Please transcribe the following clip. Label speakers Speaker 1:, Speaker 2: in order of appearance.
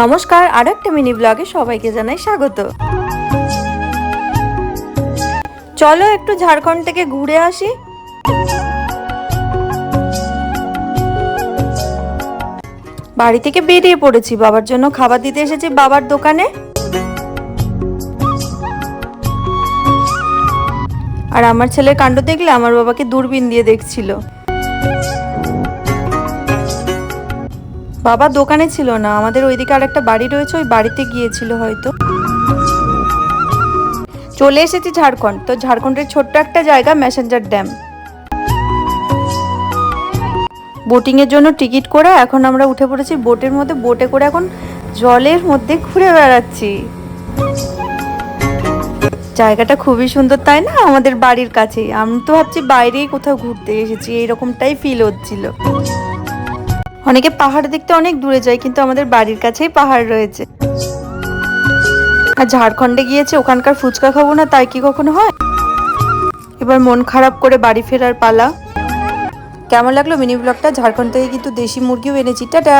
Speaker 1: নমস্কার আর একটা মিনি ব্লগে সবাইকে জানাই স্বাগত। চলো একটু ঝাড়খণ্ড থেকে ঘুরে আসি। বাড়ি থেকে বেরিয়ে পড়েছি, বাবার জন্য খাবার দিতে এসেছি বাবার দোকানে। আর আমার ছেলের কাণ্ড দেখলে আমার বাবাকে দূরবীন দিয়ে দেখছিল। বাবা দোকানে ছিল না, আমাদের ওইদিকে আর একটা বাড়ি রয়েছে, ওই বাড়িতে গিয়েছিল হয়তো। চলে এসেছি ঝাড়খণ্ড, তো ঝাড়খণ্ডের ছোট্ট একটা জায়গা ম্যাসেঞ্জার ড্যাম। বোটিং এর জন্য টিকিট করে এখন আমরা উঠে পড়েছি বোটের মধ্যে, বোটে করে এখন জলের মধ্যে ঘুরে বেড়াচ্ছি। জায়গাটা খুবই সুন্দর, তাই না? আমাদের বাড়ির কাছেই। আমি তো ভাবছি বাইরেই কোথাও ঘুরতে এসেছি, এইরকমটাই ফিল হচ্ছিল। অনেকে পাহাড় দেখতে অনেক দূরে যায়, কিন্তু আমাদের বাড়ির কাছেই পাহাড় রয়েছে। আর ঝাড়খণ্ডে গিয়েছে, ওখানকার ফুচকা খাব না, তাই কি কখনো হয়? এবার মন খারাপ করে বাড়ি ফেরার পালা। কেমন লাগল মিনি ব্লগটা? ঝাড়খণ্ড থেকে কিন্তু দেশি মুরগিও এনেছি, টাটা!